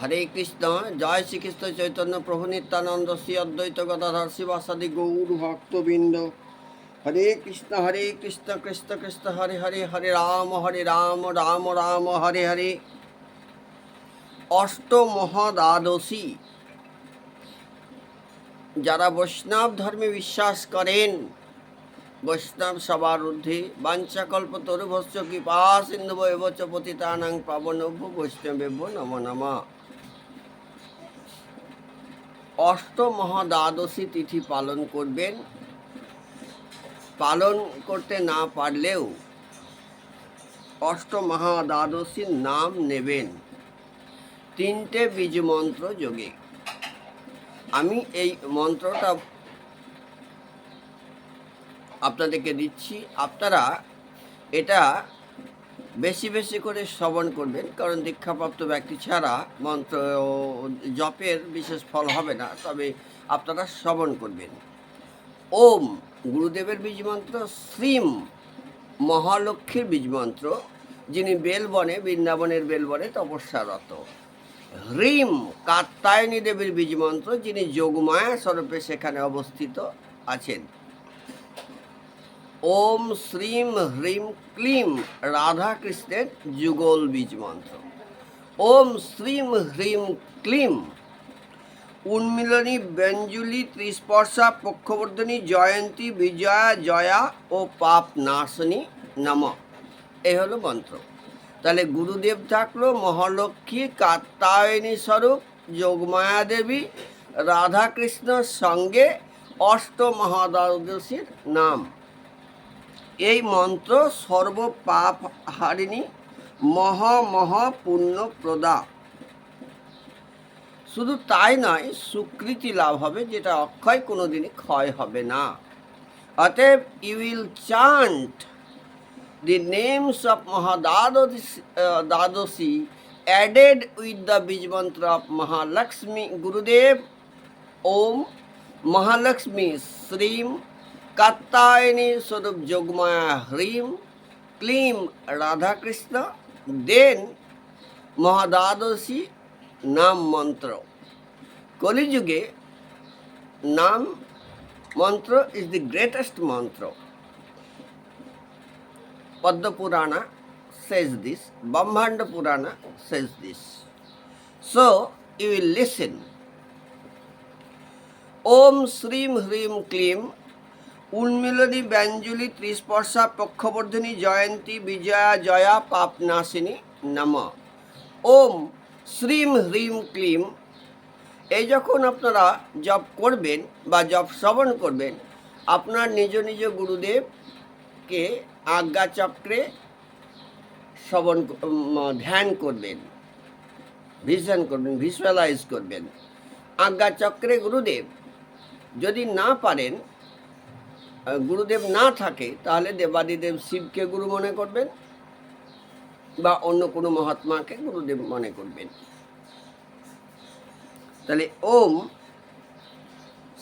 হরে কৃষ্ণ, জয় শ্রীকৃষ্ণ চৈতন্য প্রভু নিত্যানন্দ শ্রী অদ্বৈত গদাধর, শিবাসাদি গৌর ভক্তবৃন্দ। হরে কৃষ্ণ হরে কৃষ্ণ কৃষ্ণ কৃষ্ণ, হরে হরে হরে রাম হরে রাম রাম রাম, হরে হরে। অষ্টমহদ্বাদশী যারা বৈষ্ণব ধর্মে বিশ্বাস করেন, বৈষ্ণব সবার ঊর্ধ্বে, বাঞ্ছাকল্প তরুভস্য কৃপা সিন্ধু বৈবচ পতিতানাং পাবনভ্য বৈষ্ণবেভ্য নম নম। অষ্টমহাদ্বাদশী তিথি পালন করবেন। পালন করতে না পারলেও অষ্টমহাদ্বাদশীর নাম নেবেন। তিনটে বীজ মন্ত্র যোগে। আমি এই মন্ত্রটা আপনাদেরকে দিচ্ছি। আপনারা এটা বেশি বেশি করে শ্রবণ করবেন, কারণ দীক্ষাপ্রাপ্ত ব্যক্তি ছাড়া মন্ত্র জপের বিশেষ ফল হবে না, তবে আপনারা শ্রবণ করবেন। ওম গুরুদেবের বীজ মন্ত্র, শ্রীম মহালক্ষ্মীর বীজ মন্ত্র, যিনি বেলবনে, বৃন্দাবনের বেলবনে তপস্যারত। হ্রিম কাত্তায়নী দেবীর বীজ মন্ত্র, যিনি যোগমায়া স্বরূপে সেখানে অবস্থিত আছেন। ওম শ্রীম হ্রিম ক্লিম রাধা কৃষ্ণের যুগল বীজ মন্ত্র। ওম শ্রীম হ্রিম ক্লিম। উন্মিলনী ব্যঞ্জুলি ত্রিস্পর্শা পক্ষবর্ধনী জয়ন্তী বিজয়া জয়া ও পাপ নাশনী নম। এই হলো মন্ত্র। তাহলে গুরুদেব থাকল, মহালক্ষ্মী কাত্তায়নী স্বরূপ, যোগমায়া দেবী, রাধাকৃষ্ণর সঙ্গে অষ্ট মহাদ্বাদশীর নাম। এই মন্ত্র সর্ব পাপ হারিণী মহ মহ পুণ্য প্রদা। শুধু তাই নয়, সুকৃতি লাভ হবে, যেটা অক্ষয় কোনো দিনই ক্ষয় হবে না। অতএব you'll chant the names of Mahadwadashi Dwadashi added with the বীজ মন্ত্র অফ মহালক্ষ্মী গুরুদেব। ওম মহালক্ষ্মী শ্রীম Srim Kattayani Swarup Jogmaya Hrim Klim Radha Krishna then Mahadadosi নাম মন্ত্র কলিযুগে নাম mantra is the greatest mantra Padma Purana says this, Brahmanda Purana says this. So you will listen. Om শ্রীম হ্রিম ক্লিম উন্মিলনী ব্যঞ্জলি ত্রিস্পর্শা পক্ষবর্ধিনী জয়ন্তী বিজয়া জয়া পাপ নাশিনী নম। ওম শ্রীম হ্রিম ক্লিম। এই যখন আপনারা জপ করবেন বা জপ শ্রবণ করবেন, আপনার নিজ নিজ গুরুদেবকে আজ্ঞা চক্রে শ্রবণ ধ্যান করবেন, ভিশন করবেন ভিজুয়ালাইজ করবেন। আজ্ঞা চক্রে গুরুদেব যদি না পারেন গুরুদেব না থাকে, তাহলে দেবাদিদেব শিবকে গুরু মনে করবেন বা অন্য কোনো মহাত্মাকে গুরুদেব মনে করবেন। তাহলে ওম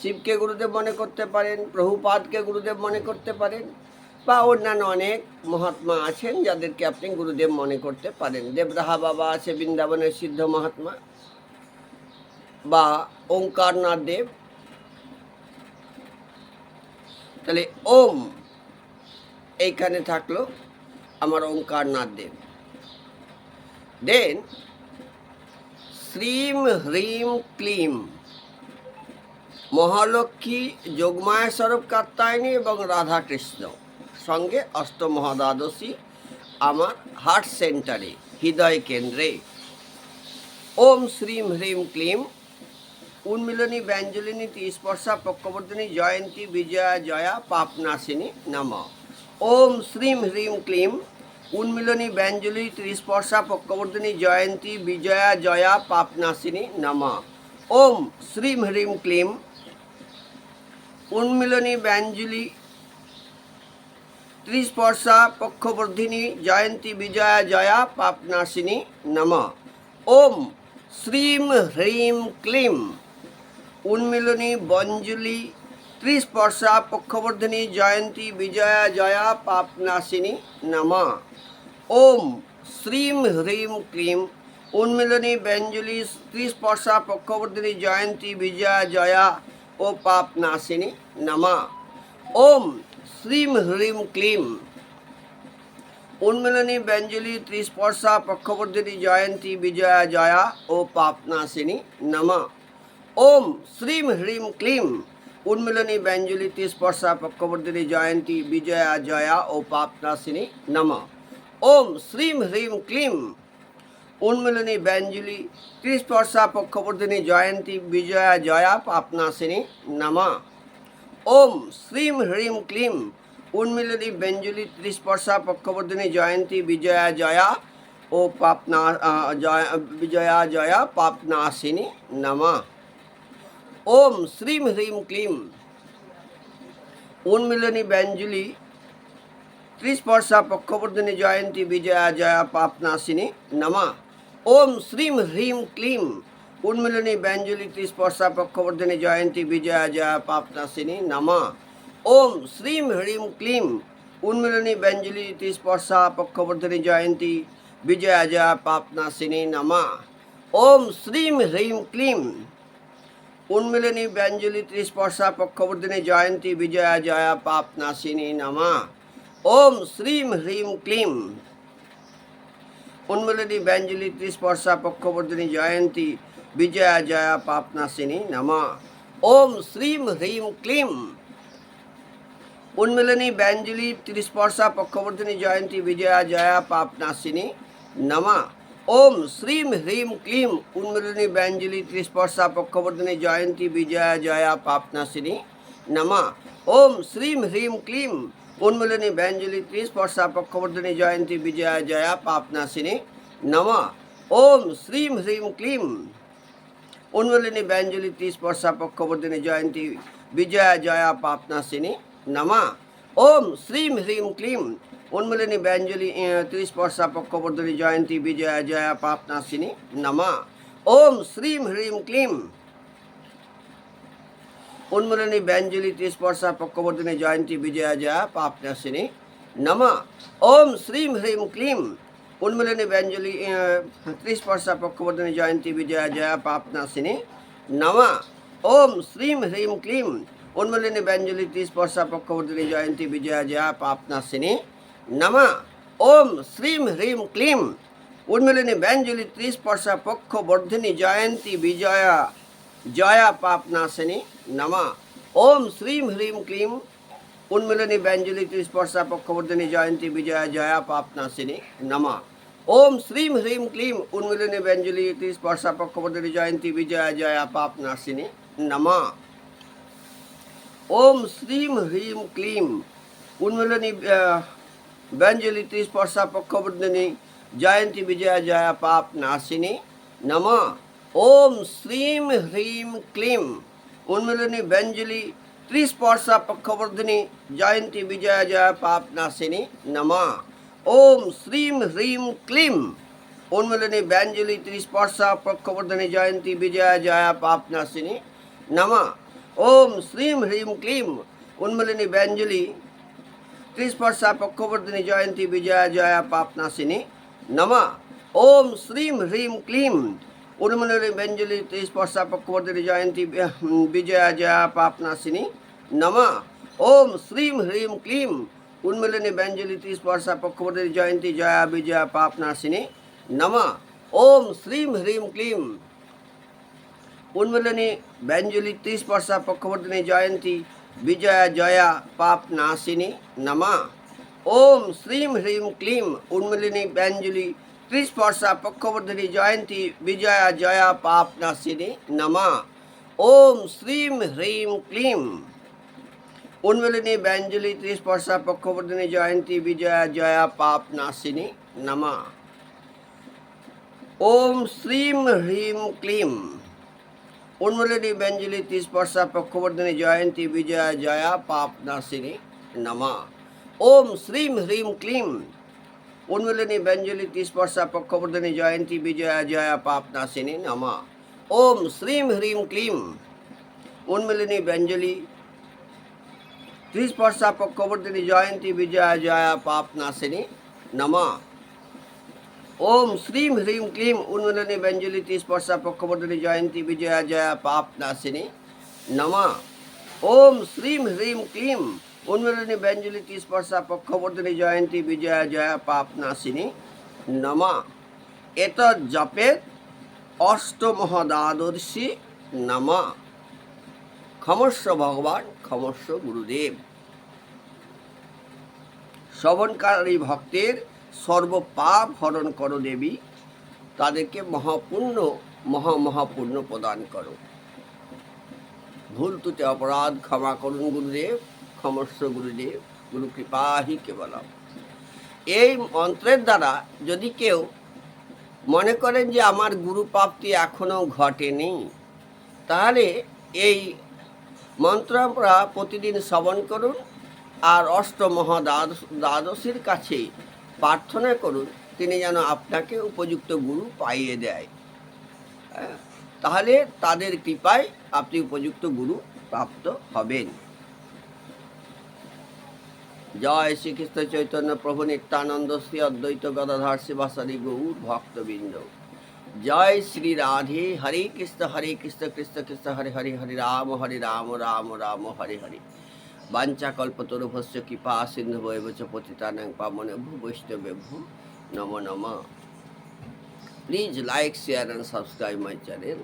শিবকে গুরুদেব মনে করতে পারেন, প্রভুপাদকে গুরুদেব মনে করতে পারেন, বা অন্যান্য অনেক মহাত্মা আছেন যাদেরকে আপনি গুরুদেব মনে করতে পারেন। দেবরাহা বাবা আছে বৃন্দাবনের সিদ্ধ মহাত্মা, বা ওঙ্কারনাথ দেব তাহলে ওম, এইখানে থাকল আমার ওঙ্কারনাথ দেব দেন শ্রীম হ্রিম ক্লিম, মহালক্ষ্মী যোগমায়া স্বরূপ কাত্তায়নী এবং রাধাকৃষ্ণ সঙ্গে অষ্টমহাদ্বাদশী আমার হার্ট সেন্টারে, হৃদয় কেন্দ্রে। ওম শ্রীম হ্রিম ক্লিম উন্মিলনী, ব্যঞ্জলিনী স্পর্শা পক্ষবর্ধিনী জয়ন্তী, বিজয়া, জয়া, পাপনাশিনী, নম। ওম শ্রীম হ্রিম ক্লিম। উন্মিলনী, ব্যঞ্জলি ত্রিস্পর্শা পক্ষবর্ধিনী জয়ন্তী, বিজয়া, জয়া, পাপনাশিনী, নম। ওম শ্রীম হ্রিম ক্লিম। উন্মিলনী, ব্যঞ্জলি ত্রিস্পর্শা পক্ষবর্ধিনী জয়ন্তী, বিজয়া, জয়া, পাপনাশিনী, নম। ওম শ্রীম হ্রিম ক্লিম। উন্মিলনী বঞ্জলি ত্রিস্পর্শা পক্ষবর্ধিনী জয়ন্তী বিজয়া জয়া পাপনাশিনী নম ওম শ্রীম হ্রিম ক্লিম উন্মিলনী ব্যঞ্জলি স্ত্রীস্পর্শা পক্ষবর্ধিনী জয়ন্তী বিজয়া জয়া ও পাপ নাশিনী নমা ওম শ্রীম হ্রিম ক্লিম উন্মিলনী ব্যঞ্জলি ত্রিস্পর্শা পক্ষবর্ধিনী জয়ন্তী বিজয়া জয়া ও পাপনাশিনী নম ওম শ্রীম হ্রিম ক্লিম। উন্মিলনী ব্যঞ্জলি ত্রিস্পর্শা পক্ষবর্ধিনী জয়ন্তী বিজয়া জয়া ও পাপনাশিনী নম। ওম শ্রীম হ্রিম ক্লিম। উন্মিলনী ব্যঞ্জলি ত্রিস্পর্শা পক্ষবর্ধিনী জয়ন্তী বিজয়া জয়া পাপনাশিনী নম। ওম শ্রীম হ্রিম ক্লিম। উন্মিলনী ব্যঞ্জলি ত্রিস্পর্শা পক্ষবর্ধিনী জয়ন্তী বিজয়া জয়া ও পাপনা জয়া বিজয়া জয়া পাপনাশিনী নমঃ। ওম শ্রীম হ্রিম ক্লিম। উন্মিলনী ব্যঞ্জলি, ত্রিস্পর্শা পক্ষবর্ধিনী জয়ন্তী বিজয়া জয়া পাপনাশিনী নমঃ। ওম শ্রীম হ্রিম ক্লিম। উন্মিলনী ব্যঞ্জলি, ত্রিস্পর্শা পক্ষবর্ধিনী জয়ন্তী বিজয়া জয়া পাপনাশিনী নমঃ। ওম শ্রীম হ্রিম ক্লিম। উন্মিলনী ব্যঞ্জলি, ত্রিস্পর্শা পক্ষবর্ধিনী জয়ন্তী বিজয়া জয়া পাপনাশিনী নমঃ। ওম শ্রীম হ্রিম ক্লিম। উন্মিলনী ব্যঞ্জলি ত্রিস্পর্শা পক্ষবর্ধিনী জয়ন্তী বিজয়া জয়া পাপনাশিনী নমঃ। ওম শ্রীম হ্রিম ক্লিম। উন্মিলনী ব্যঞ্জলি ত্রিস্পর্শা পক্ষবর্ধিনী জয়ন্তী বিজয়া জয়া পাপনাশিনী নমঃ। ওম শ্রীম হ্রিম ক্লিম। উন্মিলনী ব্যঞ্জলি ত্রিস্পর্শা পক্ষবর্ধিনী জয়ন্তী বিজয়া জয়া পাপনাশিনী নমঃ। ওম শ্রীম হ্রিম ক্লিম। উন্মিলনী ব্যঞ্জলি ত্রিস্পর্শা পক্ষবর্ধিনী জয়ন্তী বিজয়া জয়া পাপনাশিনী নমঃ। ওম শ্রীম হ্রিম ক্লিম। উন্মিলনী ব্যঞ্জলি ত্রিস্পর্শা পক্ষবর্ধিনী জয়ন্তী বিজয়া জয়া পাপনাশিনী নমঃ। ওম শ্রীম হ্রিম ক্লিম। উন্মিলনী ব্যঞ্জলি ত্রিস্পর্শা পক্ষবর্ধিনী জয়ন্তী বিজয়া জয়া পাপনাশিনী নমা। ওম শ্রীম হ্রিম ক্লিম। উন্মিলনী ব্যঞ্জলি ত্রিস্পর্শা পক্ষবর্ধিনী, জয়ন্তী, বিজয়া, জয়া পাপনাশিনী নমা। ওম শ্রীম হ্রিম ক্লিম। উন্মিলনী ব্যঞ্জলি, ত্রিস্পর্শা পক্ষবর্ধিনী, জয়ন্তী, বিজয়া, জয়া পাপনাশিনী নমা। ওম শ্রীম হ্রিম ক্লিম। উন্মিলনী ব্যঞ্জলি ত্রিস্পর্শা পক্ষবর্ধিনী, জয়ন্তী, বিজয়া, জয়া পাপনাশিনী নমা। ওম শ্রীম হ্রিম ক্লিম। উন্মিলনী ব্যঞ্জলি, ত্রিস্পর্শা পক্ষবর্ধিনী, জয়ন্তী, বিজয়া, জয়া পাপনাশিনী নমা ওম শ্রীম হ্রিম ক্লিম উন্মিলনী ব্যঞ্জলি ত্রিস্পর্শা পক্ষবর্ধিনী জয়ন্তী বিজয়া জয়া পাপনাশিনী নমা ওম শ্রীম হ্রিম ক্লিম উন্মিলনী ব্যঞ্জলি ত্রিস্পর্শা পক্ষবর্ধিনী জয়ন্তী বিজয়া জয়া পাপনাশিনী নমা ওম শ্রীম হ্রিম ক্লিম উন্মিলনী ব্যঞ্জলি ত্রিস্পর্শা পক্ষবর্ধিনী জয়ন্তী বিজয়া জয়া পাপনাশিনী নমা ওম শ্রীম হ্রিম ক্লিম উন্মিলনী আহ, ব্যঞ্জলি ত্রিস্পর্শা পক্ষবর্ধিনী জয়ন্তী বিজয়া জয়া পাপ নাশিনী নম ওম শ্রীম হ্রিম ক্লিম উন্মিলনী ব্যঞ্জলি ত্রিস্পর্শা পক্ষবর্ধিনী জয়ন্তী বিজয়া জয়া পাপ নাশিনী নম ওম শ্রীম হ্রিম ক্লিম উন্মিলনী ব্যঞ্জলি ত্রিস্পর্শা পক্ষবর্ধিনী জয়ন্তী বিজয়া জয়া পাপ নাশিনী নম ওম শ্রীম হ্রিম ক্লিম উন্মিলনী ব্যঞ্জলি ত্রিস্পর্শা পক্ষবর্ধিনী জয়ন্তী বিজয়া জয়া পাপনাশিনী নম। ওম শ্রীম হ্রিম ক্লিম। উন্মিলনী ব্যঞ্জলি ত্রিস্পর্শা পক্ষবর্ধিনী জয়ন্তী বিজয়া জয়া পাপনাশিনী নম। ওম শ্রীম হ্রিম ক্লিম। উন্মিলনী ব্যঞ্জলি ত্রিস্পর্শা পক্ষবর্ধিনী জয়ন্তী জয়া বিজয়া পাপনাশিনী নম। ওম শ্রীম হ্রিম ক্লিম। উন্মিলনী ব্যঞ্জলি ত্রিস্পর্শা পক্ষবর্ধিনী জয়ন্তী বিজয়া জয়া পাপ নাশিনী নমা। ওম শ্রীম হ্রিম ক্লিম উন্মিলিনী ব্যঞ্জলি ত্রিস্পর্শা পক্ষবর্ধিনী জয়ন্তী বিজয়া জয়া পাপ নাশিনী নমা। ওম শ্রীম হ্রিম ক্লিম উন্মিলিনী ব্যঞ্জলি ত্রিস্পর্শা পক্ষবর্ধিনী জয়ন্তী বিজয়া জয়া পাপ নাশিনী নমা। ওম শ্রীম হ্রিম ক্লিম। উন্মলিনী ব্যঞ্জলি তিস্পর্শা, পক্ষবর্ধিনী জয়ন্তী, বিজয়া, জয়া, পাপ নাশিনী নমা। ওম শ্রীম হ্রিম ক্লিম। উন্মলিনী ব্যঞ্জলি তিস্পর্শা, পক্ষবর্ধিনী জয়ন্তী, বিজয়া, জয়া, পাপ নাশিনী নমা। ওম শ্রীম হ্রিম ক্লিম। উন্মলিনী ব্যঞ্জলি ত্রিস্পর্শা পক্ষবর্ধিনী জয়ন্তী, বিজয়া, জয়া, পাপ নাশিনী নমা। ওম শ্রীম হ্রিম ক্লিম উন্মূলনী ব্যঞ্জলিতি স্পর্শা পক্ষবর্ধনী জয়ন্তী বিজয়া জয়া পাপ নাশিনী নমা। ওম শ্রীম হ্রিম ক্লিম উন্মূলনী ব্যঞ্জলিতি স্পর্শা পক্ষবর্ধনী জয়ন্তী বিজয়া জয়া পাপ নাশিনী নমা। এত জপেত অষ্টমহদাদর্শী নমা। ক্ষমস্ব ভগবান, ক্ষমস্ব গুরুদেব। শ্রবণকারী ভক্তের সর্বপাপ হরণ করো দেবী, তাদেরকে মহাপুণ্য মহা মহাপুণ্য প্রদান করো। ভুল ত্রুটি অপরাধ ক্ষমা করুন গুরুদেব, ক্ষমস্ব গুরুদেব গুরু কৃপাহি কেবলম। এই মন্ত্রের দ্বারা যদি কেউ মনে করেন যে আমার গুরু প্রাপ্তি এখনও ঘটেনি, তাহলে এই মন্ত্র আমরা প্রতিদিন শ্রবণ করুন, আর অষ্টমহা দ্বাদশ দ্বাদশীর কাছে প্রার্থনা করুন তিনি যেন আপনাকে উপযুক্ত গুরু পাইয়ে দেয়। হ্যাঁ, তাহলে তাদের কৃপায় আপনি উপযুক্ত গুরু প্রাপ্ত হবেন। জয় শ্রীকৃষ্ণ চৈতন্য প্রভু নিত্যানন্দ শ্রী অদ্বৈত গদাধর শিবাসারি গৌর ভক্তবৃন্দ। জয় শ্রী রাধে হরে কৃষ্ণ হরে কৃষ্ণ কৃষ্ণ কৃষ্ণ হরে হরে হরে রাম হরে রাম রাম রাম হরে হরে। বাঞ্চা কল্পতরুভস্য কৃপা সিন্ধু এবচ পতিতানাং পামনে ভূ বৈষ্ণবে ভূ নম নম। Please like share and subscribe my channel